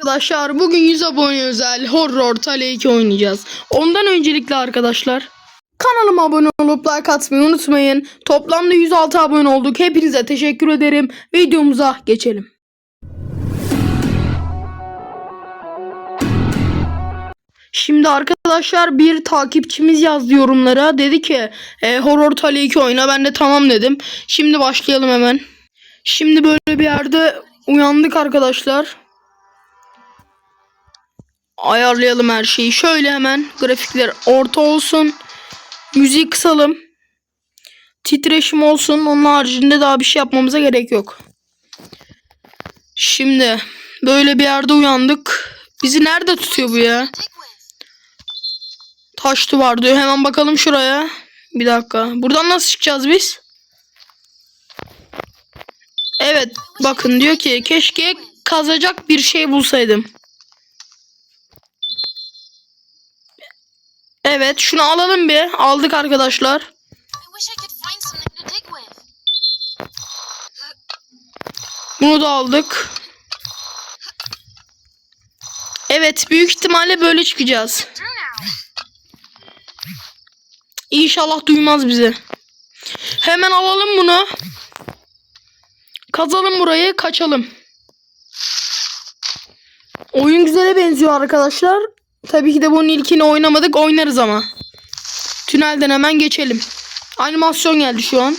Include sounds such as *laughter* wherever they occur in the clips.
Arkadaşlar bugün 100 abone özel Horror Tale 2 oynayacağız. Ondan öncelikle arkadaşlar kanalıma abone olup like atmayı unutmayın. Toplamda 106 abone olduk. Hepinize teşekkür ederim. Videomuza geçelim. Şimdi arkadaşlar bir takipçimiz yazdı yorumlara. Dedi ki e, Horror Tale 2 oyna. Ben de tamam dedim. Şimdi başlayalım hemen. Şimdi böyle bir yerde uyandık arkadaşlar. Ayarlayalım her şeyi. Şöyle hemen grafikler orta olsun. Müziği kısalım. Titreşim olsun. Onun haricinde daha bir şey yapmamıza gerek yok. Şimdi böyle bir yerde uyandık. Bizi nerede tutuyor bu ya? Taş duvar diyor. Hemen bakalım şuraya. Bir dakika. Buradan nasıl çıkacağız biz? Evet. Bakın diyor ki keşke kazacak bir şey bulsaydım. Evet şunu alalım bir. Aldık arkadaşlar. Bunu da aldık. Evet büyük ihtimalle böyle çıkacağız. İnşallah duymaz bizi. Hemen alalım bunu. Kazalım burayı kaçalım. Oyun güzele benziyor arkadaşlar. Tabii ki de bunun ilkini oynamadık. Oynarız ama. Tünelden hemen geçelim. Animasyon geldi şu an.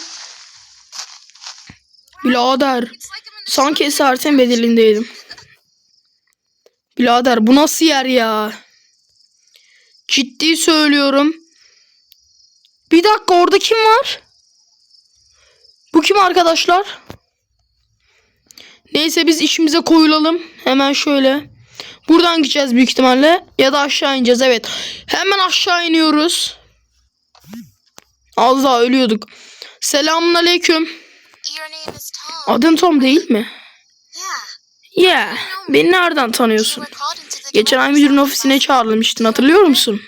The Sanki esaretin bedelindeydim. Birader bu nasıl yer ya? Ciddi söylüyorum. Bir dakika orada kim var? Bu kim arkadaşlar? Neyse biz işimize koyulalım. Hemen şöyle. Buradan gideceğiz büyük ihtimalle. Ya da aşağı ineceğiz evet. Hemen aşağı iniyoruz. Az daha ölüyorduk. Selamun aleyküm. Adın Tom değil mi? Yeah. Yeah. Beni nereden tanıyorsun? Geçen ay müdürün ofisine çağrılmıştın hatırlıyor musun?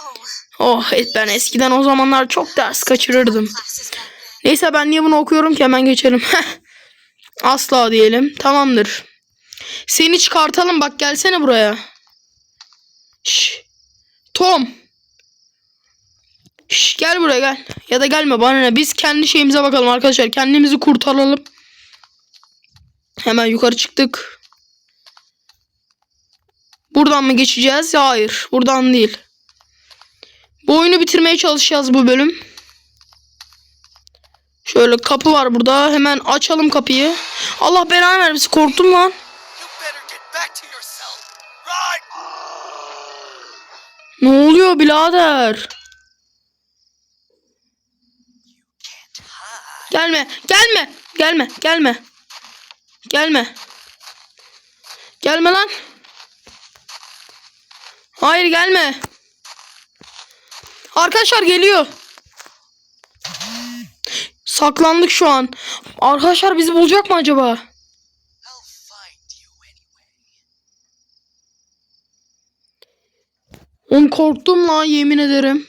Oh, Oh et ben eskiden o zamanlar çok ders kaçırırdım. Neyse ben niye bunu okuyorum ki hemen geçelim. *laughs* Asla diyelim. Tamamdır. Seni çıkartalım bak gelsene buraya. Şş. Tom. Şş, gel buraya gel. Ya da gelme bana ne. Biz kendi şeyimize bakalım arkadaşlar. Kendimizi kurtaralım. Hemen yukarı çıktık. Buradan mı geçeceğiz? Hayır. Buradan değil. Bu oyunu bitirmeye çalışacağız bu bölüm. Şöyle kapı var burada. Hemen açalım kapıyı. Allah belanı vermesin. Korktum lan. Ne oluyor birader? Gelme. Gelme. Gelme. Gelme. Gelme. Gelme lan. Hayır gelme. Arkadaşlar geliyor. Saklandık şu an. Arkadaşlar bizi bulacak mı acaba? Korktum lan yemin ederim.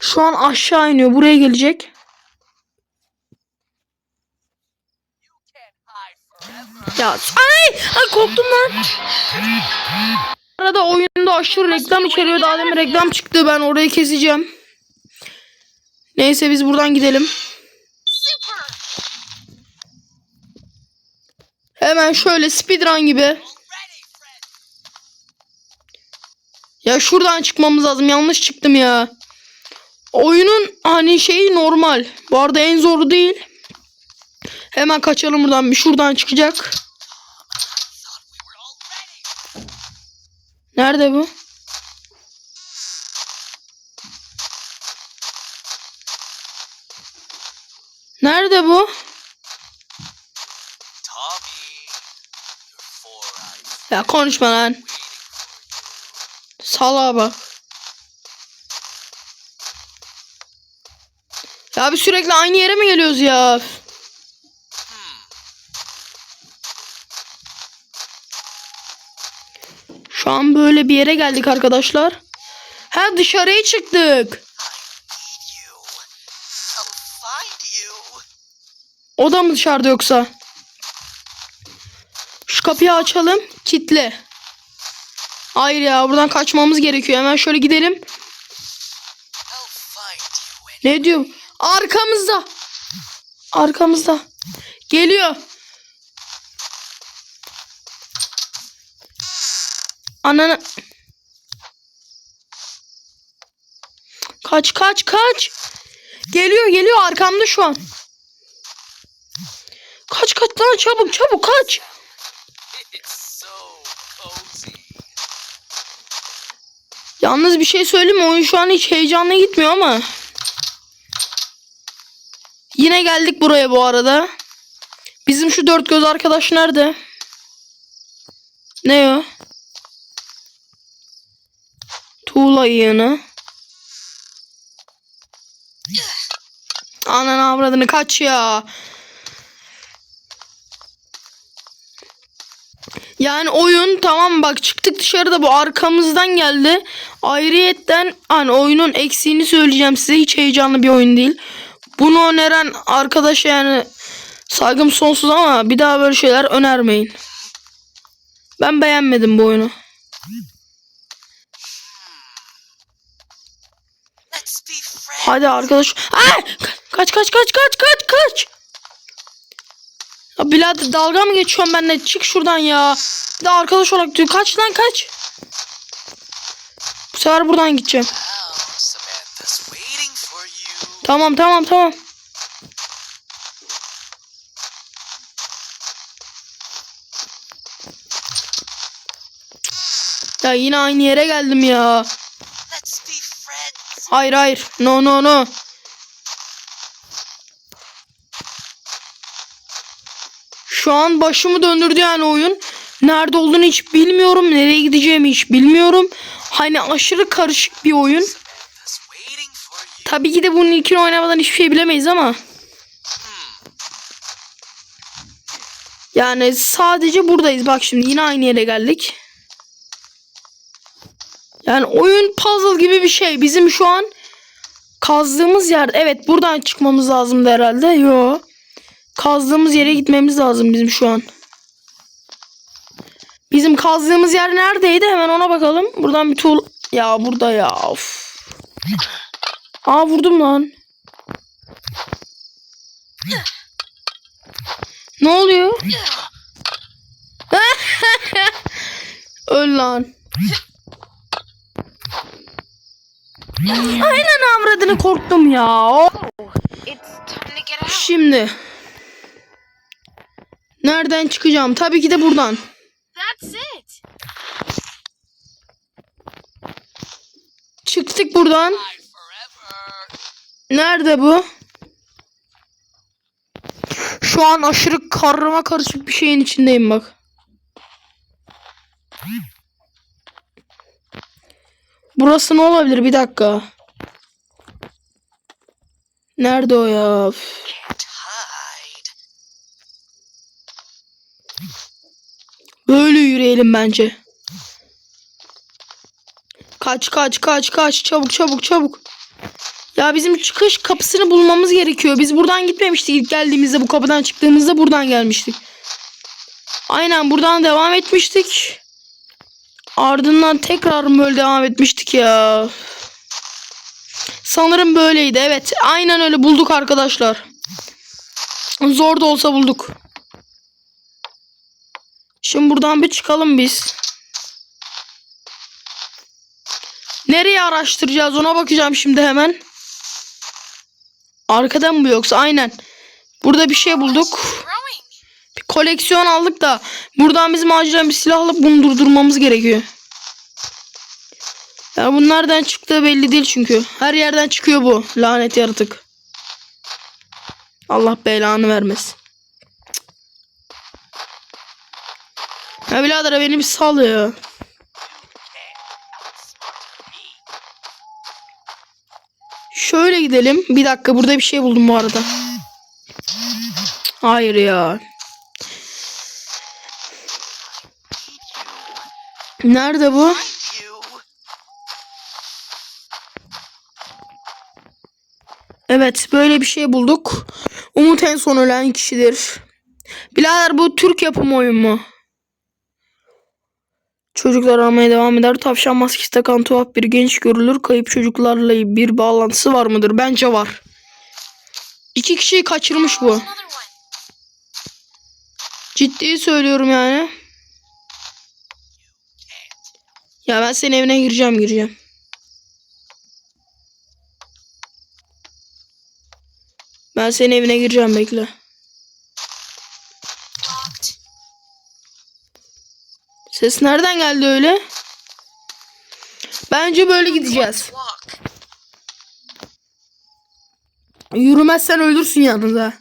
Şu an aşağı iniyor. Buraya gelecek. Ya ay, ay korktum lan. Arada oyunda aşırı reklam içeriyor. Daha demin reklam çıktı. Ben orayı keseceğim. Neyse biz buradan gidelim. Hemen şöyle speedrun gibi. Ya şuradan çıkmamız lazım. Yanlış çıktım ya. Oyunun hani şeyi normal. Bu arada en zoru değil. Hemen kaçalım buradan. Bir şuradan çıkacak. Nerede bu? Nerede bu? Ya konuşma lan. Salağa bak. Ya bir sürekli aynı yere mi geliyoruz ya? Şu an böyle bir yere geldik arkadaşlar. Ha dışarıya çıktık. O da mı dışarıda yoksa? Şu kapıyı açalım. Kitle. Hayır ya buradan kaçmamız gerekiyor. Hemen şöyle gidelim. Ne diyor? Arkamızda. Arkamızda. Geliyor. Ananı. Kaç kaç kaç. Geliyor geliyor arkamda şu an. Kaç kaç lan çabuk çabuk kaç. Yalnız bir şey söyleyeyim? Oyun şu an hiç heyecanlı gitmiyor ama. Yine geldik buraya bu arada. Bizim şu dört göz arkadaş nerede? Ne o? Tuğla yığını. Ananı avradını kaç ya. Yani oyun tamam bak çıktık dışarıda bu arkamızdan geldi. Ayrıyetten hani oyunun eksiğini söyleyeceğim size hiç heyecanlı bir oyun değil. Bunu öneren arkadaşa yani saygım sonsuz ama bir daha böyle şeyler önermeyin. Ben beğenmedim bu oyunu. Hadi arkadaş. Ay! Kaç kaç kaç kaç kaç kaç. Ya birader dalga mı geçiyorsun benimle? Çık şuradan ya. Bir de arkadaş olarak diyor. Kaç lan kaç. Bu sefer buradan gideceğim. Tamam tamam tamam. Ya yine aynı yere geldim ya. Hayır hayır. No no no. Şu an başımı döndürdü yani oyun. Nerede olduğunu hiç bilmiyorum. Nereye gideceğimi hiç bilmiyorum. Hani aşırı karışık bir oyun. Tabii ki de bunun ilkini oynamadan hiçbir şey bilemeyiz ama. Yani sadece buradayız. Bak şimdi yine aynı yere geldik. Yani oyun puzzle gibi bir şey. Bizim şu an kazdığımız yer. Evet buradan çıkmamız lazımdı herhalde. Yo. Kazdığımız yere gitmemiz lazım bizim şu an. Bizim kazdığımız yer neredeydi? Hemen ona bakalım. Buradan bir tuğla... Ya burada ya. Of. Aa vurdum lan. Ne oluyor? *laughs* Öl lan. Aynen avradını korktum ya. Oh. Şimdi. Nereden çıkacağım? Tabii ki de buradan. That's it. Çıktık buradan. Nerede bu? Şu an aşırı karma karışık bir şeyin içindeyim bak. Burası ne olabilir? Bir dakika. Nerede o ya? Üf. Böyle yürüyelim bence. Kaç kaç kaç kaç çabuk çabuk çabuk. Ya bizim çıkış kapısını bulmamız gerekiyor. Biz buradan gitmemiştik ilk geldiğimizde bu kapıdan çıktığımızda buradan gelmiştik. Aynen buradan devam etmiştik. Ardından tekrar böyle devam etmiştik ya. Sanırım böyleydi evet. Aynen öyle bulduk arkadaşlar. Zor da olsa bulduk. Şimdi buradan bir çıkalım biz. Nereye araştıracağız ona bakacağım şimdi hemen. Arkadan mı yoksa? Aynen. Burada bir şey bulduk. Bir koleksiyon aldık da buradan bizim acilen bir silah alıp bunu durdurmamız gerekiyor. Ya bu nereden çıktığı belli değil çünkü. Her yerden çıkıyor bu lanet yaratık. Allah belanı vermesin. Ya birader beni bir sal ya. Şöyle gidelim. Bir dakika burada bir şey buldum bu arada. Hayır ya. Nerede bu? Evet böyle bir şey bulduk. Umut en son ölen kişidir. Birader bu Türk yapımı oyun mu? Çocuklar aramaya devam eder. Tavşan maskesi takan tuhaf bir genç görülür. Kayıp çocuklarla bir bağlantısı var mıdır? Bence var. İki kişiyi kaçırmış bu. Ciddi söylüyorum yani. Ya ben senin evine gireceğim gireceğim. Ben senin evine gireceğim bekle. Ses nereden geldi öyle? Bence böyle gideceğiz. Yürümezsen ölürsün yalnız ha.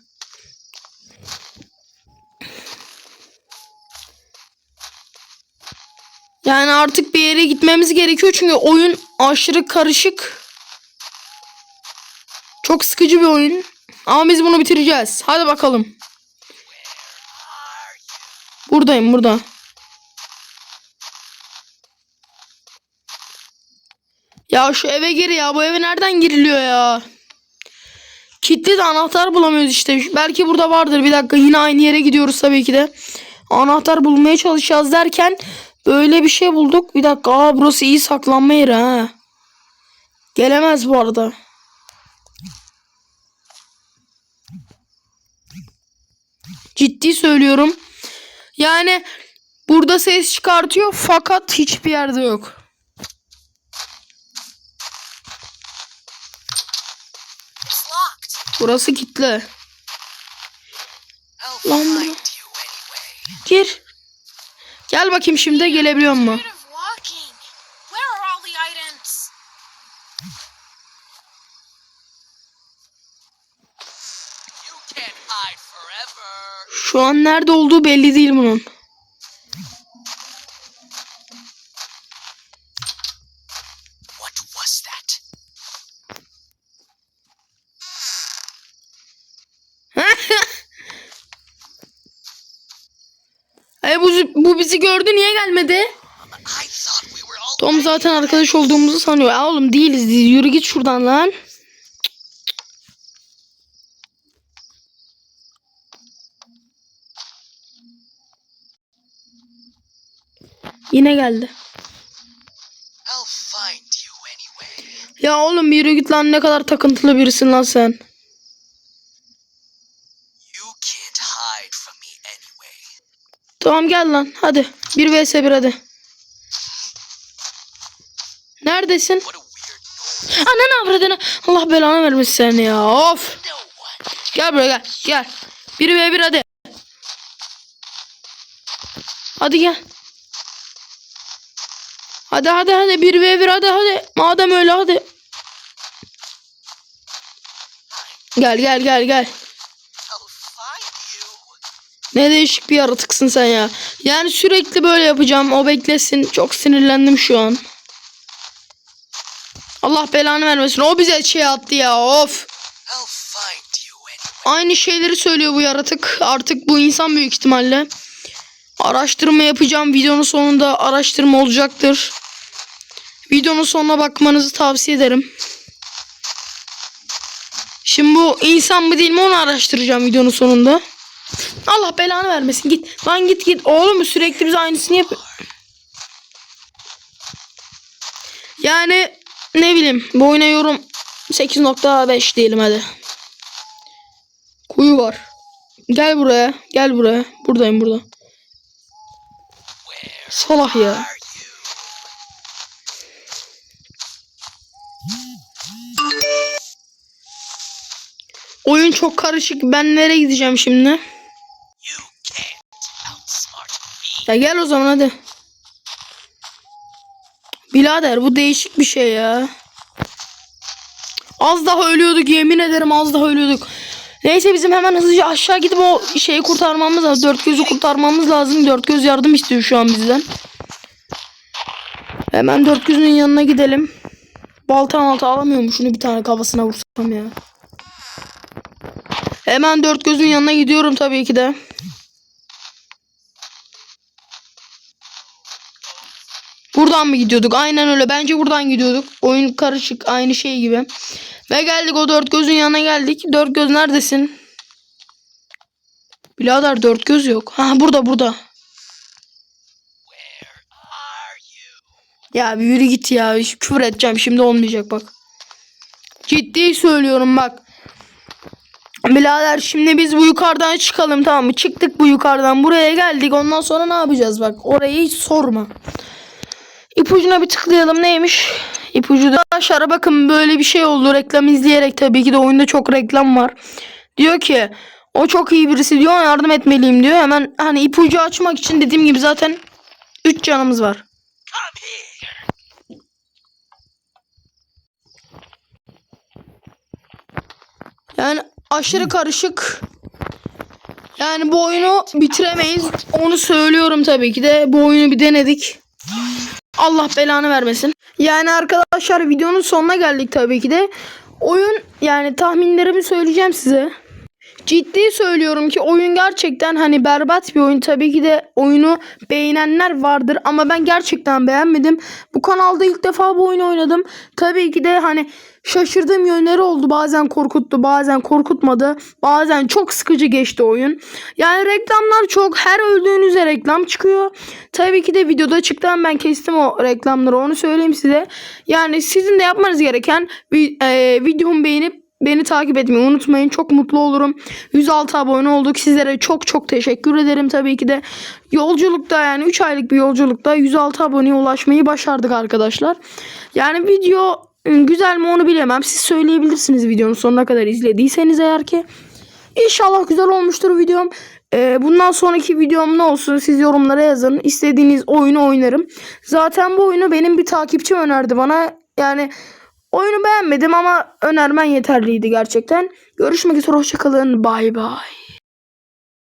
Yani artık bir yere gitmemiz gerekiyor çünkü oyun aşırı karışık. Çok sıkıcı bir oyun. Ama biz bunu bitireceğiz. Hadi bakalım. Buradayım burada. Ya şu eve gir ya. Bu eve nereden giriliyor ya? Kilitli de anahtar bulamıyoruz işte. Belki burada vardır. Bir dakika yine aynı yere gidiyoruz tabii ki de. Anahtar bulmaya çalışacağız derken böyle bir şey bulduk. Bir dakika. Aa burası iyi saklanma yeri ha. Gelemez bu arada. Ciddi söylüyorum. Yani burada ses çıkartıyor fakat hiçbir yerde yok. Burası. I'll Lan anyway. Gir. Gel bakayım şimdi gelebiliyor mu? Şu an nerede olduğu belli değil bunun. *laughs* E bu, bu bizi gördü niye gelmedi? Tom zaten arkadaş olduğumuzu sanıyor. Ya oğlum değiliz. Yürü git şuradan lan. Yine geldi. Ya oğlum yürü git lan ne kadar takıntılı birisin lan sen. Tamam gel lan hadi. 1 vs 1 hadi. Neredesin? What a weird noise. Ananı avradını. Allah belanı vermesin seni ya. Of. Gel buraya gel. Gel. 1 ve 1 hadi. Hadi gel. Hadi hadi hadi 1 ve 1 hadi hadi. Madem öyle hadi. Gel gel gel gel. Ne değişik bir yaratıksın sen ya. Yani sürekli böyle yapacağım. O beklesin. Çok sinirlendim şu an. Allah belanı vermesin. O bize şey attı ya. Of. Aynı şeyleri söylüyor bu yaratık. Artık bu insan büyük ihtimalle. Araştırma yapacağım. Videonun sonunda araştırma olacaktır. Videonun sonuna bakmanızı tavsiye ederim. Şimdi bu insan mı değil mi onu araştıracağım videonun sonunda. Allah belanı vermesin git. Lan git git. Oğlum sürekli biz aynısını yapıyor. Yani ne bileyim bu oyuna yorum 8.5 diyelim hadi. Kuyu var. Gel buraya. Gel buraya. Buradayım burada. Salak ya. Oyun çok karışık. Ben nereye gideceğim şimdi? Ya gel o zaman hadi. Birader bu değişik bir şey ya. Az daha ölüyorduk yemin ederim az daha ölüyorduk. Neyse bizim hemen hızlıca aşağı gidip o şeyi kurtarmamız lazım. Dört gözü kurtarmamız lazım. Dört göz yardım istiyor şu an bizden. Hemen dört gözün yanına gidelim. Balta malta alamıyorum. Şunu bir tane kafasına vursam ya. Hemen dört gözün yanına gidiyorum tabii ki de. Buradan mı gidiyorduk? Aynen öyle. Bence buradan gidiyorduk. Oyun karışık. Aynı şey gibi. Ve geldik o dört gözün yanına geldik. Dört göz neredesin? Birader dört göz yok. Ha burada burada. Ya bir yürü git ya. Küfür edeceğim şimdi olmayacak bak. Ciddi söylüyorum bak. Birader şimdi biz bu yukarıdan çıkalım tamam mı? Çıktık bu yukarıdan buraya geldik. Ondan sonra ne yapacağız bak. Orayı hiç sorma. İpucuna bir tıklayalım neymiş? İpucu da aşağı bakın böyle bir şey oldu. Reklam izleyerek tabii ki de oyunda çok reklam var. Diyor ki o çok iyi birisi diyor yardım etmeliyim diyor. Hemen hani ipucu açmak için dediğim gibi zaten 3 canımız var. Yani aşırı karışık. Yani bu oyunu bitiremeyiz. Onu söylüyorum tabii ki de. Bu oyunu bir denedik. Allah belanı vermesin. Yani arkadaşlar videonun sonuna geldik tabii ki de. Oyun yani tahminlerimi söyleyeceğim size. Ciddi söylüyorum ki oyun gerçekten hani berbat bir oyun. Tabii ki de oyunu beğenenler vardır ama ben gerçekten beğenmedim. Bu kanalda ilk defa bu oyunu oynadım. Tabii ki de hani şaşırdığım yönleri oldu. Bazen korkuttu, bazen korkutmadı. Bazen çok sıkıcı geçti oyun. Yani reklamlar çok. Her öldüğünüzde reklam çıkıyor. Tabii ki de videoda çıktı ben kestim o reklamları. Onu söyleyeyim size. Yani sizin de yapmanız gereken e, videomu beğenip Beni takip etmeyi unutmayın. Çok mutlu olurum. 106 abone olduk. Sizlere çok çok teşekkür ederim tabii ki de. Yolculukta yani 3 aylık bir yolculukta 106 aboneye ulaşmayı başardık arkadaşlar. Yani video güzel mi onu bilemem. Siz söyleyebilirsiniz videonun sonuna kadar izlediyseniz eğer ki. İnşallah güzel olmuştur videom. Ee, bundan sonraki videom ne olsun siz yorumlara yazın. İstediğiniz oyunu oynarım. Zaten bu oyunu benim bir takipçim önerdi bana. Yani oyunu beğenmedim ama önermen yeterliydi gerçekten. Görüşmek üzere hoşçakalın. Bay bay.